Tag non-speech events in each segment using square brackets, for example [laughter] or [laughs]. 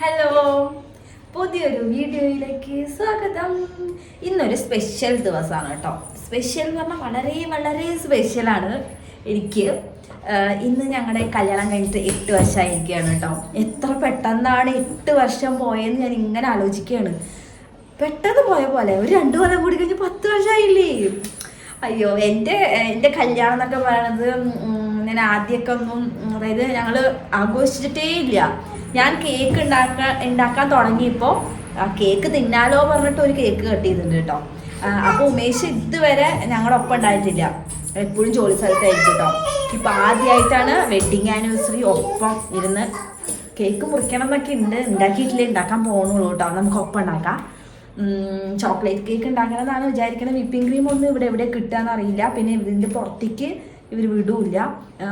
Hello പുതിയൊരു വീഡിയോയിലേക്ക് സ്വാഗതം. ഇന്നൊരു സ്പെഷ്യൽ ദിവസമാണ് കേട്ടോ. സ്പെഷ്യൽ എന്ന് പറഞ്ഞാൽ വളരെ വളരെ സ്പെഷ്യലാണ് എനിക്ക്. ഇന്ന് ഞങ്ങളുടെ കല്യാണം കഴിഞ്ഞിട്ട് എട്ട് വർഷമായിരിക്കുകയാണ് കേട്ടോ. എത്ര പെട്ടെന്നാണ് എട്ട് വർഷം പോയെന്ന് ഞാൻ ഇങ്ങനെ ആലോചിക്കുകയാണ്. പെട്ടെന്ന് പോയ പോലെ ഒരു രണ്ട് കൊല്ലം കൂടി കഴിഞ്ഞ് പത്ത് വർഷമായില്ലേ? അയ്യോ എന്റെ എന്റെ കല്യാണം എന്നൊക്കെ പറയണത് ഞാൻ ആദ്യമൊക്കെ ഒന്നും അതായത് ഞങ്ങൾ ആഘോഷിച്ചിട്ടേ ഇല്ല. ഞാൻ കേക്ക് ഉണ്ടാക്കാൻ ഉണ്ടാക്കാൻ കേക്ക് തിന്നാലോ പറഞ്ഞിട്ട് ഒരു കേക്ക് കട്ട്. ചെയ്തിട്ടുണ്ട് കേട്ടോ അപ്പോൾ ഉമേഷ് ഇതുവരെ ഞങ്ങളുടെ ഒപ്പം ഉണ്ടായിട്ടില്ല. എപ്പോഴും ജോലി സ്ഥലത്തായിരിക്കും കേട്ടോ. ഇപ്പം ആദ്യമായിട്ടാണ് വെഡിങ് ആനിവേഴ്സറി ഒപ്പം ഇരുന്ന് കേക്ക് മുറിക്കണം എന്നൊക്കെ ഉണ്ട്. ഉണ്ടാക്കിയിട്ടില്ലേ ഉണ്ടാക്കാൻ പോകണുള്ളൂ കേട്ടോ. നമുക്ക് ഒപ്പം ഉണ്ടാക്കാം. ചോക്ലേറ്റ് കേക്ക് ഉണ്ടാക്കണമെന്നാണ് വിചാരിക്കുന്നത് വിപ്പിംഗ് ക്രീം ഒന്നും ഇവിടെ എവിടെ കിട്ടുക എന്നറിയില്ല. പിന്നെ ഇതിന്റെ പുറത്തേക്ക് ഇവർ വിടൂല്ല.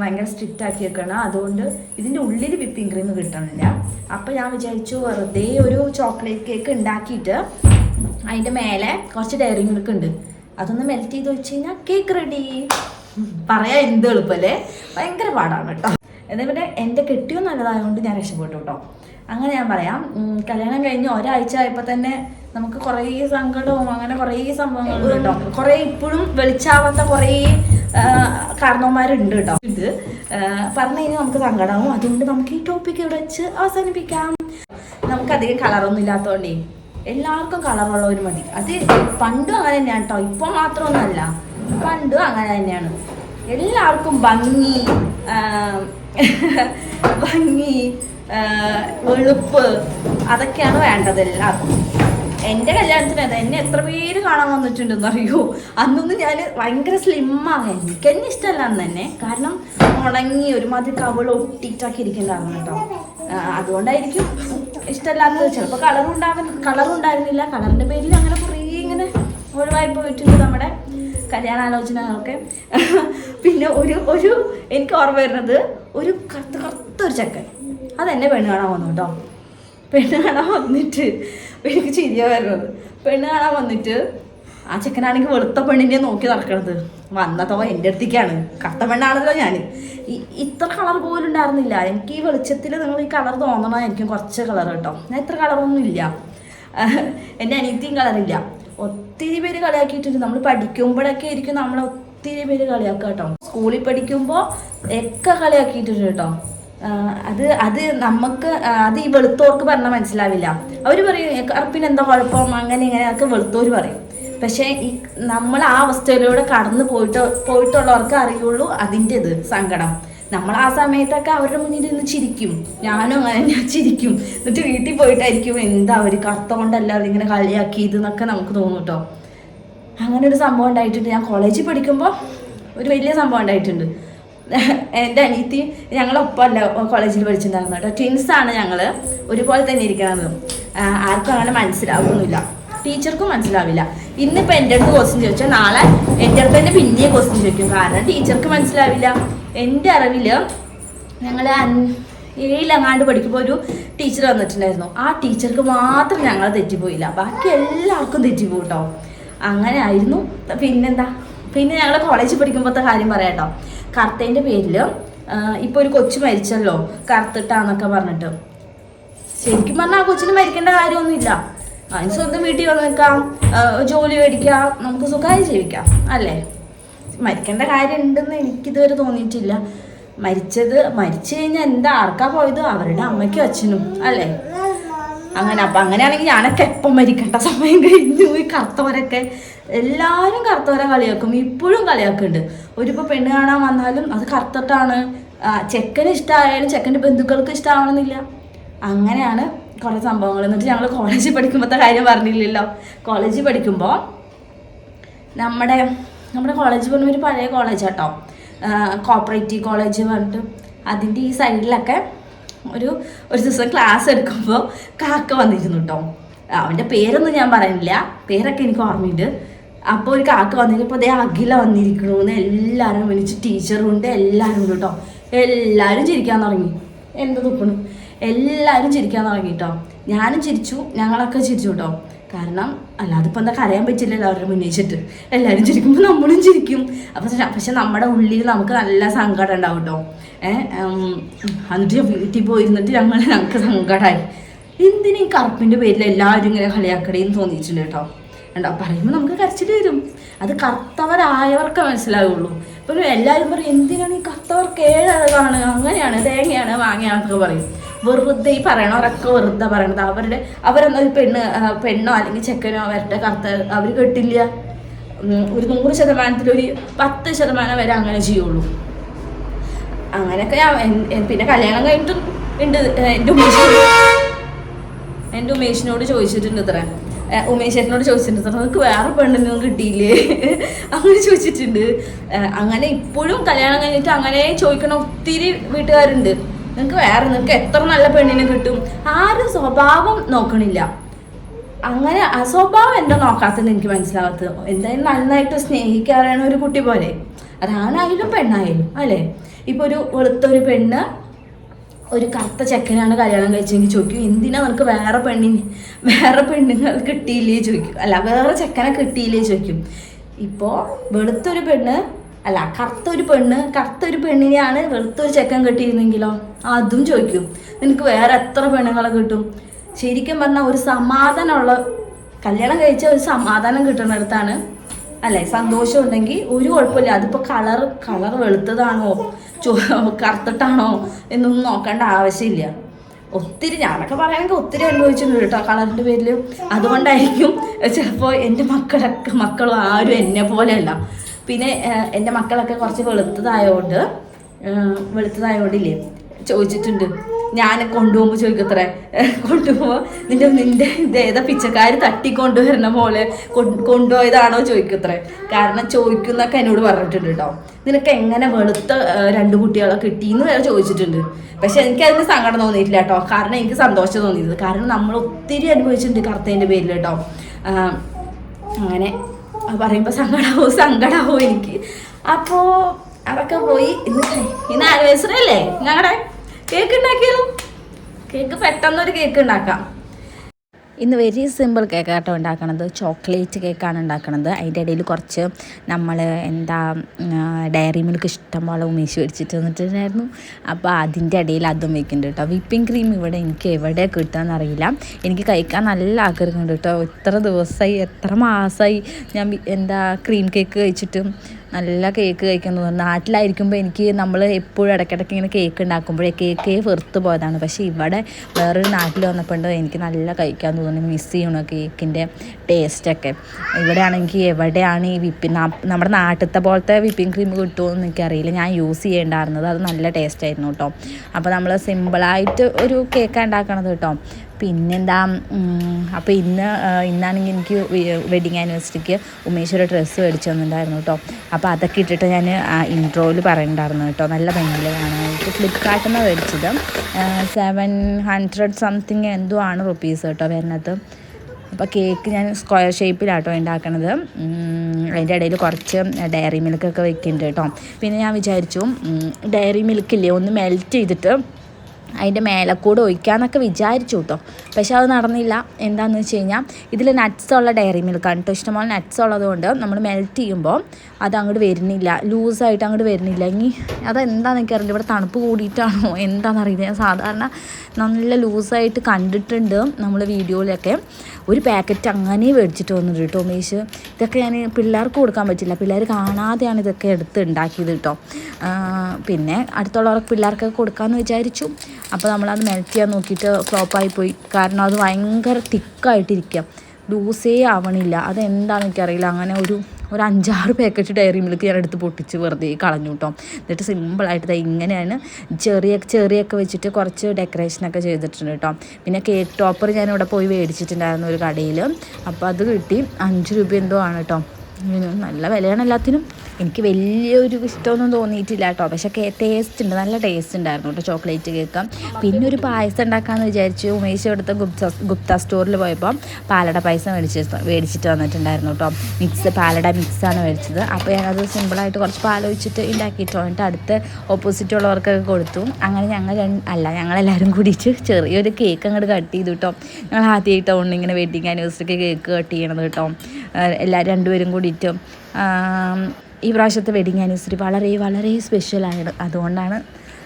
ഭയങ്കര സ്ട്രിക്റ്റ് ആക്കി വെക്കണം അതുകൊണ്ട് ഇതിന്റെ ഉള്ളിൽ വിപ്പിംഗ് ക്രീം കിട്ടണില്ല. അപ്പോൾ ഞാൻ വിചാരിച്ചു വെറുതെ ഒരു ചോക്ലേറ്റ് കേക്ക് ഉണ്ടാക്കിയിട്ട് അതിന്റെ മേലെ കുറച്ച് ഡയറി മിൽക്ക് ഉണ്ട്. അതൊന്ന് മെൽറ്റ് ചെയ്ത് വെച്ച് കഴിഞ്ഞാൽ കേക്ക് റെഡി പറയാൻ എന്ത് എളുപ്പമല്ലേ ഭയങ്കര പാടാണ് കേട്ടോ. എന്നാൽ പിന്നെ എന്റെ കെട്ടിയോ നല്ലതായതുകൊണ്ട് ഞാൻ രക്ഷപ്പെട്ടു കേട്ടോ. അങ്ങനെ ഞാൻ പറയാം. കല്യാണം കഴിഞ്ഞ് ഒരാഴ്ച ആയപ്പോൾ തന്നെ നമുക്ക് കുറേ സങ്കടവും അങ്ങനെ കുറേ സംഭവങ്ങളും കേട്ടോ. കുറേ ഇപ്പോഴും വെളിച്ചാവാത്ത കുറേ കാരണവന്മാരുണ്ട് കേട്ടോ ഇത് പറഞ്ഞു കഴിഞ്ഞാൽ നമുക്ക് സങ്കടമാവും അതുകൊണ്ട് നമുക്ക് ഈ ടോപ്പിക് ഇവിടെ വെച്ച് അവസാനിപ്പിക്കാം. നമുക്കധികം കളറൊന്നും ഇല്ലാത്തതുകൊണ്ടേ എല്ലാവർക്കും കളറുള്ളവർ മതി. അത് പണ്ടും അങ്ങനെ തന്നെയാണ് കേട്ടോ ഇപ്പോൾ മാത്രമൊന്നുമല്ല പണ്ടും അങ്ങനെ തന്നെയാണ്. എല്ലാവർക്കും ഭംഗി ഭംഗി വെളുപ്പ് അതൊക്കെയാണ് വേണ്ടത് എല്ലാവർക്കും. എന്റെ കല്യാണത്തിന് എന്നെ എത്ര പേര് കാണാൻ വന്നിട്ടുണ്ടെന്ന് അറിയോ? അന്നൊന്നും ഞാൻ ഭയങ്കര സ്ലിമ്മാണ് എനിക്ക് എന്നെ ഇഷ്ടമല്ല അന്ന് തന്നെ കാരണം ഉണങ്ങി ഒരുമാതിരി കവൾ ഒട്ടിട്ടാക്കി ഇരിക്കണ്ടായിരുന്നു കേട്ടോ അതുകൊണ്ടായിരിക്കും ഇഷ്ടമല്ലാത്തത്. ചിലപ്പോൾ കളർ ഉണ്ടാകുന്ന കളർ ഉണ്ടായിരുന്നില്ല. കളറിന്റെ പേരിൽ അങ്ങനെ കുറേ ഇങ്ങനെ ഒഴിവായി പോയിട്ടുണ്ട് നമ്മുടെ കല്യാണാലോചനകളൊക്കെ. പിന്നെ ഒരു ഒരു എനിക്ക് ഓർമ്മ വരുന്നത് ഒരു കറുത്ത കറുത്തൊരു ചക്കൻ. അതെന്നെ പെണ്ണ് കാണാൻ വന്നു കേട്ടോ. പെണ്ണ് കാണാൻ വന്നിട്ട് എനിക്ക് ചിരിയാ വരുന്നത്. പെണ്ണ് കാണാൻ വന്നിട്ട് ആ ചെക്കനാണെങ്കിൽ വെളുത്ത പെണ്ണിനെ നോക്കി നടക്കണത്. വന്നതോ എന്റെ അടുത്തേക്കാണ്. കറുത്ത പെണ്ണാണല്ലോ ഞാൻ ഇത്ര കളർ പോലും ഉണ്ടായിരുന്നില്ല. എനിക്ക് ഈ വെളിച്ചത്തിൽ നിങ്ങൾ ഈ കളർ തോന്നണം എനിക്കും കുറച്ച് കളർ കേട്ടോ. ഞാൻ ഇത്ര കളറൊന്നും ഇല്ല. എന്റെ അനിയത്തിയും കളറില്ല ഒത്തിരി പേര് കളിയാക്കിയിട്ടുണ്ട്. നമ്മൾ പഠിക്കുമ്പോഴൊക്കെ ആയിരിക്കും നമ്മളെ ഒത്തിരി പേര് കളിയാക്കുക കേട്ടോ. സ്കൂളിൽ പഠിക്കുമ്പോൾ ഒക്കെ കളിയാക്കിയിട്ടുണ്ട് കേട്ടോ. അത് അത് നമുക്ക് അത് ഈ വെളുത്തോർക്ക് പറഞ്ഞാൽ മനസ്സിലാവില്ല. അവർ പറയും കറുപ്പിന് എന്താ കുഴപ്പം? അങ്ങനെ ഇങ്ങനെയൊക്കെ വെളുത്തോര് പറയും. പക്ഷേ ഈ നമ്മൾ ആ അവസ്ഥയിലൂടെ കടന്നു പോയിട്ട് പോയിട്ടുള്ളവർക്ക് അറിയുള്ളൂ അതിന്റെ ഇത് സങ്കടം. നമ്മൾ ആ സമയത്തൊക്കെ അവരുടെ മുന്നിൽ നിന്ന് ചിരിക്കും. ഞാനും അങ്ങനെ ഞാൻ ചിരിക്കും. എന്നിട്ട് വീട്ടിൽ പോയിട്ടായിരിക്കും എന്താ അവർ കറുത്ത കൊണ്ടല്ല അവരിങ്ങനെ കളിയാക്കിയത് എന്നൊക്കെ നമുക്ക് തോന്നും കേട്ടോ. അങ്ങനെ ഒരു സംഭവം ഉണ്ടായിട്ടുണ്ട്. ഞാൻ കോളേജിൽ പഠിക്കുമ്പോൾ ഒരു വലിയ സംഭവം ഉണ്ടായിട്ടുണ്ട്. [laughs] എന്റെ അനിയത്തി ഞങ്ങളൊപ്പമല്ല കോളേജിൽ പഠിച്ചിട്ടുണ്ടായിരുന്നു കേട്ടോ. ട്വിൻസാണ് ഞങ്ങൾ ഒരുപോലെ തന്നെ ഇരിക്കുന്നത് ആർക്കും അങ്ങനെ മനസ്സിലാവുന്നില്ല. ടീച്ചർക്കും മനസ്സിലാവില്ല. ഇന്നിപ്പോൾ എന്റെ അടുത്ത് ക്വസ്റ്റ്യൻ ചോദിച്ചാൽ നാളെ എന്റെ അടുത്ത് തന്നെ പിന്നെയും ക്വസ്റ്റ്യൻ ചോദിക്കും. കാരണം ടീച്ചർക്ക് മനസ്സിലാവില്ല. എന്റെ അറിവിൽ ഞങ്ങൾ ഏഴിലങ്ങാണ്ട് പഠിക്കുമ്പോൾ ഒരു ടീച്ചർ വന്നിട്ടുണ്ടായിരുന്നു. ആ ടീച്ചർക്ക് മാത്രം ഞങ്ങൾ തെറ്റിപ്പോയില്ല. ബാക്കി എല്ലാവർക്കും തെറ്റിപ്പോയി കേട്ടോ അങ്ങനെ ആയിരുന്നു. പിന്നെന്താ? പിന്നെ ഞങ്ങൾ കോളേജിൽ പഠിക്കുമ്പോഴത്തെ കാര്യം പറയാം കേട്ടോ കറുത്തതിന്റെ പേരിൽ ഇപ്പൊ ഒരു കൊച്ചു മരിച്ചല്ലോ കറുത്തിട്ടാന്നൊക്കെ പറഞ്ഞിട്ട്. ശരിക്കും പറഞ്ഞാൽ ആ കൊച്ചിന് മരിക്കേണ്ട കാര്യമൊന്നുമില്ല. അതിന് സ്വന്തം വീട്ടിൽ വന്ന് നിൽക്കാം ജോലി മേടിക്കാം നമുക്ക് സുഖമായി ജീവിക്കാം അല്ലേ? മരിക്കേണ്ട കാര്യം ഉണ്ടെന്ന് എനിക്കിതുവരെ തോന്നിയിട്ടില്ല. മരിച്ചത് മരിച്ചു കഴിഞ്ഞാൽ എന്താ ആർക്കാ പോയത്? അവരുടെ അമ്മയ്ക്കും അച്ഛനും അല്ലേ? അങ്ങനെ അപ്പം അങ്ങനെയാണെങ്കിൽ ഞാനൊക്കെ എപ്പം മരിക്കേണ്ട സമയം കഴിഞ്ഞു ഈ കറുത്തവരൊക്കെ എല്ലാവരും കറുത്തവരെ കളിയാക്കും. ഇപ്പോഴും കളിയാക്കുന്നുണ്ട്. ഒരിപ്പോൾ പെണ്ണ് കാണാൻ വന്നാലും അത് കറുത്തിട്ടാണ്. ചെക്കന് ഇഷ്ടമായാലും ചെക്കന്റെ ബന്ധുക്കൾക്ക് ഇഷ്ടമാവണമെന്നില്ല അങ്ങനെയാണ് കുറേ സംഭവങ്ങൾ. എന്നിട്ട് ഞങ്ങൾ കോളേജിൽ പഠിക്കുമ്പോഴത്തെ കാര്യം പറഞ്ഞില്ലല്ലോ. കോളേജിൽ പഠിക്കുമ്പോൾ നമ്മുടെ നമ്മുടെ കോളേജ് പറഞ്ഞ ഒരു പഴയ കോളേജ് കേട്ടോ കോപ്പറേറ്റീവ് കോളേജ് പറഞ്ഞിട്ട് അതിന്റെ ഈ സൈഡിലൊക്കെ ഒരു ഒരു ദിവസം ക്ലാസ് എടുക്കുമ്പോൾ കാക്ക വന്നിരുന്നു കേട്ടോ അവന്റെ പേരൊന്നും ഞാൻ പറയുന്നില്ല. പേരൊക്കെ എനിക്ക് ഓർമ്മയുണ്ട്. അപ്പോൾ ഒരു കാക്ക വന്നിരിക്കുമ്പോൾ അതേ അഖില വന്നിരിക്കണു എന്ന് എല്ലാവരും വിളിച്ച് ടീച്ചറും ഉണ്ട്. എല്ലാവരും ഉണ്ട് കേട്ടോ എല്ലാവരും ചിരിക്കാൻ തുടങ്ങി. എന്ത് തുപ്പണു എല്ലാവരും ചിരിക്കാൻ തുടങ്ങി കേട്ടോ ഞാനും ചിരിച്ചു. ഞങ്ങളൊക്കെ ചിരിച്ചു കേട്ടോ കാരണം അല്ലാതെ ഇപ്പം എന്താ കരയാൻ പറ്റില്ലല്ലോ അവരുടെ മുന്നേച്ചിട്ട് എല്ലാവരും ചിരിക്കുമ്പോൾ നമ്മളും ചിരിക്കും. അപ്പം പക്ഷെ നമ്മുടെ ഉള്ളിൽ നമുക്ക് നല്ല സങ്കടം ഉണ്ടാവും കേട്ടോ ഏഹ് എന്നിട്ട് വീട്ടിൽ പോയിരുന്നിട്ട് ഞങ്ങൾ ഞങ്ങൾക്ക് സങ്കടമായി എന്തിനീ ഈ കറുപ്പിന്റെ പേരിൽ എല്ലാവരും ഇങ്ങനെ കളിയാക്കടേന്ന് തോന്നിയിട്ടുണ്ട് കേട്ടോ കണ്ടോ? പറയുമ്പോൾ നമുക്ക് കരച്ചിട്ട് വരും. അത് കറുത്തവരായവർക്ക് മനസ്സിലാവുള്ളൂ. ഇപ്പം എല്ലാവരും പറയും എന്തിനാണ് ഈ കറുത്തവർക്ക് ഏഴഴകാണ് അങ്ങനെയാണ് തേങ്ങയാണ് വാങ്ങിയാണെന്നൊക്കെ പറയും. വെറുതെ ഈ പറയണവരൊക്കെ വെറുതെ പറയണത്. അവരുടെ അവരെന്താ പെണ്ണ് പെണ്ണോ അല്ലെങ്കിൽ ചെക്കനോ അവരുടെ കറുത്ത അവർ കെട്ടില്ല. ഒരു നൂറ് ശതമാനത്തിൽ ഒരു പത്ത് ശതമാനം വരെ അങ്ങനെ ചെയ്യുള്ളൂ. അങ്ങനെയൊക്കെ പിന്നെ കല്യാണം കഴിഞ്ഞിട്ടും ഉണ്ട് എന്റെ ഉമേഷിനോട് എന്റെ ഉമേഷിനോട് ചോദിച്ചിട്ടുണ്ട് ഇത്ര. ഉമേഷ് ചേട്ടനോട് ചോദിച്ചിട്ടുണ്ട് സാർ നിനക്ക് വേറെ പെണ്ണൊന്നും കിട്ടിയില്ലേ? അങ്ങനെ ചോദിച്ചിട്ടുണ്ട്. അങ്ങനെ ഇപ്പോഴും കല്യാണം കഴിഞ്ഞിട്ട് അങ്ങനെ ചോദിക്കണ ഒത്തിരി വീട്ടുകാരുണ്ട്. നിങ്ങൾക്ക് വേറെ നിങ്ങൾക്ക് എത്ര നല്ല പെണ്ണിനെ കിട്ടും? ആരും സ്വഭാവം നോക്കണില്ല. അങ്ങനെ അസ്വഭാവം സ്വഭാവം എന്താ നോക്കാത്തത് എനിക്ക് മനസ്സിലാവാത്തത്. എന്തായാലും നന്നായിട്ട് സ്നേഹിക്കാറാണ് ഒരു കുട്ടി പോലെ. അതാണായാലും പെണ്ണായാലും അല്ലേ? ഇപ്പോൾ ഒരു വെളുത്തൊരു പെണ്ണ് ഒരു കറുത്ത ചെക്കനാണ് കല്യാണം കഴിച്ചെങ്കിൽ ചോദിക്കും എന്തിനാ നമുക്ക് വേറെ പെണ്ണിന് വേറെ പെണ്ണുങ്ങൾ കിട്ടിയില്ലേ? ചോദിക്കും. അല്ല വേറെ ചെക്കനെ കിട്ടിയില്ലേ ചോദിക്കും. ഇപ്പോൾ വെളുത്തൊരു പെണ്ണ് അല്ല കറുത്തൊരു പെണ്ണ് കറുത്തൊരു പെണ്ണിനെയാണ് വെളുത്തൊരു ചെക്കൻ കിട്ടിയിരുന്നെങ്കിലോ? അതും ചോദിക്കും. നിനക്ക് വേറെ എത്ര പെണ്ണുങ്ങളെ കിട്ടും? ശരിക്കും പറഞ്ഞാൽ ഒരു സമാധാനമുള്ള കല്യാണം കഴിച്ച ഒരു സമാധാനം കിട്ടുന്നിടത്താണ്. അല്ലേ സന്തോഷം ഉണ്ടെങ്കിൽ ഒരു കുഴപ്പമില്ല. അതിപ്പോൾ കളർ കളർ വെളുത്തതാണോ? കറുത്തിട്ടാണോ എന്നൊന്നും നോക്കേണ്ട ആവശ്യമില്ല. ഒത്തിരി ഞാനൊക്കെ പറയുകയാണെങ്കിൽ ഒത്തിരി അനുഭവിച്ചിട്ടുണ്ട് കേട്ടോ കളറിന്റെ പേരിൽ. അതുകൊണ്ടായിരിക്കും ചിലപ്പോൾ എന്റെ മക്കളൊക്കെ മക്കളും ആരും എന്നെ പോലെയല്ല. പിന്നെ എന്റെ മക്കളൊക്കെ കുറച്ച് വെളുത്തതായതുകൊണ്ട് വെളുത്തതായതുകൊണ്ടില്ലേ ചോദിച്ചിട്ടുണ്ട്. ഞാൻ കൊണ്ടുപോകുമ്പോൾ ചോദിക്കത്രേ? കൊണ്ടുപോകുമ്പോൾ നിന്റെ നിന്റെ ഏതാ പിച്ചക്കാർ തട്ടിക്കൊണ്ടുവരുന്ന പോലെ കൊണ്ടുപോയതാണോ ചോദിക്കത്രേ? കാരണം ചോദിക്കുന്നൊക്കെ എന്നോട് പറഞ്ഞിട്ടുണ്ട് കേട്ടോ നിനക്ക് എങ്ങനെ വെളുത്ത രണ്ട് കുട്ടികളെ കിട്ടിയെന്ന് വരെ ചോദിച്ചിട്ടുണ്ട്. പക്ഷെ എനിക്ക് അതിന് സങ്കടം തോന്നിയിട്ടില്ല കേട്ടോ കാരണം എനിക്ക് സന്തോഷം തോന്നിയത് കാരണം നമ്മൾ ഒത്തിരി അനുഭവിച്ചിട്ടുണ്ട് കറുത്തതിന്റെ പേരിൽ കേട്ടോ അങ്ങനെ പറയുമ്പോൾ സങ്കടമാവും സങ്കടമാവും എനിക്ക്. അപ്പോൾ അതൊക്കെ പോയി ഇന്ന് ഇന്ന് ആനിവേഴ്സറി അല്ലേ? ഞങ്ങളുടെ കേക്ക് ഉണ്ടാക്കിയാലോ കേക്ക് പെട്ടെന്നൊരു കേക്ക് ഉണ്ടാക്കാം ഇന്ന് വെരി സിമ്പിൾ കേക്കാട്ടോ ഉണ്ടാക്കണത്. ചോക്ലേറ്റ് കേക്കാണ് ഉണ്ടാക്കണത്. അതിന്റെ ഇടയിൽ കുറച്ച് നമ്മൾ എന്താ ഡയറി മിൽക്ക് ഇഷ്ടം പോലെ ഉമേശ് മേടിച്ചിട്ട് വന്നിട്ടുണ്ടായിരുന്നു. അപ്പോൾ അതിന്റെ ഇടയിൽ അതും വെക്കുന്നുണ്ട് കേട്ടോ. വിപ്പിംഗ് ക്രീം ഇവിടെ എനിക്ക് എവിടെ കിട്ടുകയെന്നറിയില്ല എനിക്ക് കഴിക്കാൻ നല്ല ആഗ്രഹമുണ്ട് കേട്ടോ. എത്ര ദിവസമായി എത്ര മാസമായി ഞാൻ എന്താ ക്രീം കേക്ക് കഴിച്ചിട്ട് നല്ല കേക്ക് കഴിക്കുന്നത് നാട്ടിലായിരിക്കുമ്പോൾ എനിക്ക് നമ്മൾ എപ്പോഴും ഇടയ്ക്കിടയ്ക്ക് ഇങ്ങനെ കേക്ക് ഉണ്ടാക്കുമ്പോഴേ കേക്ക് വെറുത്ത് പോയതാണ്. പക്ഷേ ഇവിടെ വേറൊരു നാട്ടിൽ വന്നപ്പോൾ എനിക്ക് നല്ല കഴിക്കാൻ തോന്നുന്നു. മിസ് ചെയ്യണം കേക്കിന്റെ ടേസ്റ്റൊക്കെ ഇവിടെ ആണെങ്കിൽ എവിടെയാണ് ഈ വിപ്പി നമ്മുടെ നാട്ടിലത്തെ പോലത്തെ വിപ്പിംഗ് ക്രീം കിട്ടുമോ എന്ന് എനിക്കറിയില്ല. ഞാൻ യൂസ് ചെയ്യേണ്ടായിരുന്നത്. അത് നല്ല ടേസ്റ്റ് ആയിരുന്നു കേട്ടോ അപ്പോൾ നമ്മൾ സിമ്പിളായിട്ട് ഒരു കേക്ക് ഉണ്ടാക്കണത് കേട്ടോ പിന്നെന്താ അപ്പോൾ ഇന്ന് ഇന്നാണെങ്കിൽ എനിക്ക് വെഡിങ് ആനിവേഴ്സറിക്ക് ഉമേഷ് ഒരു ഡ്രസ്സ് മേടിച്ചു തന്നിട്ടുണ്ടായിരുന്നു കേട്ടോ. അപ്പോൾ അതൊക്കെ ഇട്ടിട്ട് ഞാൻ ഇൻട്രോയിൽ പറയുന്നുണ്ടായിരുന്നു കേട്ടോ. നല്ല ഭംഗിയിൽ കാണാനായിട്ട് ഫ്ലിപ്കാർട്ടിൽ നിന്ന് മേടിച്ചത്. സെവൻ ഹൺഡ്രഡ് സംതിങ് എന്തോ ആണ് റുപ്പീസ് കേട്ടോ വരുന്നത്. അപ്പോൾ കേക്ക് ഞാൻ സ്ക്വയർ ഷേപ്പിലാട്ടോ ഉണ്ടാക്കണത്. അതിന്റെ ഇടയിൽ കുറച്ച് ഡയറി മിൽക്കൊക്കെ വെക്കുന്നുണ്ട് കേട്ടോ. പിന്നെ ഞാൻ വിചാരിച്ചു ഡയറി മിൽക്കില്ലേ ഒന്ന് മെൽറ്റ് ചെയ്തിട്ട് അതിന്റെ മേലക്കൂടെ ഒഴിക്കാമെന്നൊക്കെ വിചാരിച്ചു കേട്ടോ പക്ഷെ അത് നടന്നില്ല. എന്താണെന്ന് വെച്ച് കഴിഞ്ഞാൽ ഇതിൽ നട്ട്സ് ഉള്ള ഡയറി മിൽക്കാണ് കേട്ടോ ഇഷ്ടംപോലെ നട്ട്സ് ഉള്ളതുകൊണ്ട് നമ്മൾ മെൽറ്റ് ചെയ്യുമ്പോൾ അത് അങ്ങോട്ട് വരുന്നില്ല. ലൂസായിട്ട് അങ്ങോട്ട് വരുന്നില്ല. ഇനി അതെന്താണെന്ന് എനിക്കറിയില്ല. ഇവിടെ തണുപ്പ് കൂടിയിട്ടാണോ? എന്താണെന്നറിയില്ല ഞാൻ സാധാരണ നല്ല ലൂസായിട്ട് കണ്ടിട്ടുണ്ട് നമ്മൾ വീഡിയോയിലൊക്കെ ഒരു പാക്കറ്റ് അങ്ങനെ മേടിച്ചിട്ട് വന്നിട്ട് കേട്ടോ ഉമേഷ്. ഇതൊക്കെ ഞാൻ പിള്ളേർക്ക് കൊടുക്കാൻ പറ്റില്ല. പിള്ളേർ കാണാതെയാണ് ഇതൊക്കെ എടുത്ത് ഉണ്ടാക്കിയത് കേട്ടോ പിന്നെ അടുത്തുള്ളവർക്ക് പിള്ളേർക്കൊക്കെ കൊടുക്കാമെന്ന് വിചാരിച്ചു. അപ്പോൾ നമ്മളത് മെൽറ്റ് നോക്കിയിട്ട് ഫ്ലോപ്പായി പോയി. കാരണം അത് ഭയങ്കര തിക്കായിട്ടിരിക്കുക ലൂസേ ആവണില്ല. അതെന്താണെന്ന് എനിക്കറിയില്ല. അങ്ങനെ ഒരു ഒരു അഞ്ചാറ് പാക്കറ്റ് ഡയറി മിൽക്ക് ഞാൻ എടുത്ത് പൊട്ടിച്ച് വെറുതെ കളഞ്ഞു കേട്ടോ എന്നിട്ട് സിമ്പിളായിട്ട് ഇങ്ങനെയാണ് ചെറിയ ചെറിയൊക്കെ വെച്ചിട്ട് കുറച്ച് ഡെക്കറേഷനൊക്കെ ചെയ്തിട്ടുണ്ട് കേട്ടോ പിന്നെ കേക്ക് ടോപ്പർ ഞാൻ ഇവിടെ പോയി മേടിച്ചിട്ടുണ്ടായിരുന്നു ഒരു കടയിൽ അപ്പോൾ അത് കിട്ടി. അഞ്ച് രൂപ എന്തോ ആണ് കേട്ടോ നല്ല വിലയാണ് എല്ലാത്തിനും. എനിക്ക് വലിയൊരു ഇഷ്ടമൊന്നും തോന്നിയിട്ടില്ല കേട്ടോ. പക്ഷേ ടേസ്റ്റ് ഉണ്ട്. നല്ല ടേസ്റ്റ് ഉണ്ടായിരുന്നു കേട്ടോ ചോക്ലേറ്റ് കേക്ക് പിന്നെ ഒരു പായസം ഉണ്ടാക്കാമെന്ന് വിചാരിച്ചു ഉമേഷ് എടുത്ത ഗുപ്ത ഗുപ്ത സ്റ്റോറിൽ പോയപ്പോൾ പാലട പായസം മേടിച്ച് മേടിച്ചിട്ട് വന്നിട്ടുണ്ടായിരുന്നു കേട്ടോ. മിക്സ് പാലട മിക്സാണ് മേടിച്ചത്. അപ്പോൾ ഞാനത് സിമ്പിളായിട്ട് കുറച്ച് പാലൊഴിച്ചിട്ട് ഉണ്ടാക്കിയിട്ടോ എന്നിട്ട് അടുത്ത് ഓപ്പോസിറ്റ് ഉള്ളവർക്കൊക്കെ കൊടുത്തു. അങ്ങനെ ഞങ്ങൾ അല്ല ഞങ്ങളെല്ലാവരും കൂടിയിട്ട് ചെറിയൊരു കേക്ക് അങ്ങോട്ട് കട്ട് ചെയ്തു കേട്ടോ ഞങ്ങൾ ആദ്യമായിട്ടോ ഇങ്ങനെ വെഡിങ് ആനിവേഴ്സറിക്ക് കേക്ക് കട്ട് ചെയ്യണത് കേട്ടോ എല്ലാവരും രണ്ടുപേരും കൂടിയിട്ട് ആം, ഈ പ്രാവശ്യത്തെ വെഡിങ് ആനിവേഴ്സറി വളരെ വളരെ സ്പെഷ്യലാണ് അതുകൊണ്ടാണ്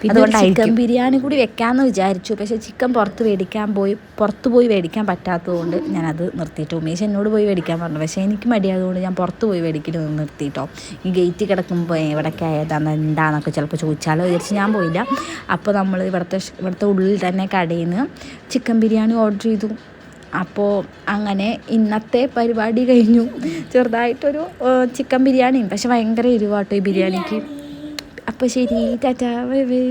പിന്നെ ചിക്കൻ ബിരിയാണി കൂടി വെക്കാമെന്ന് വിചാരിച്ചു. പക്ഷേ ചിക്കൻ പുറത്ത് മേടിക്കാൻ പോയി പുറത്ത് പോയി മേടിക്കാൻ പറ്റാത്തതുകൊണ്ട് ഞാനത് നിർത്തിയിട്ടു ഉമേഷ് എന്നോട് പോയി മേടിക്കാൻ പറഞ്ഞു. പക്ഷേ എനിക്ക് മടിയായതുകൊണ്ട് ഞാൻ പുറത്ത് പോയി മേടിക്കുന്നത് നിർത്തിയിട്ടോ. ഈ ഗേറ്റ് കിടക്കുമ്പോൾ എവിടെയൊക്കെ ആയതാണ് എന്താണെന്നൊക്കെ ചിലപ്പോൾ ചോദിച്ചാലോ വിചാരിച്ച് ഞാൻ പോയില്ല. അപ്പോൾ നമ്മൾ ഇവിടുത്തെ ഇവിടുത്തെ ഉള്ളിൽ തന്നെ കടയിൽ നിന്ന് ചിക്കൻ ബിരിയാണി ഓർഡർ ചെയ്തു. അപ്പോൾ അങ്ങനെ ഇന്നത്തെ പരിപാടി കഴിഞ്ഞു. ചെറുതായിട്ടൊരു ചിക്കൻ ബിരിയാണിയും പക്ഷെ ഭയങ്കര എരിവാട്ടോ ഈ ബിരിയാണിക്ക്. അപ്പോൾ ശരി ടാറ്റാ ബൈ ബൈ.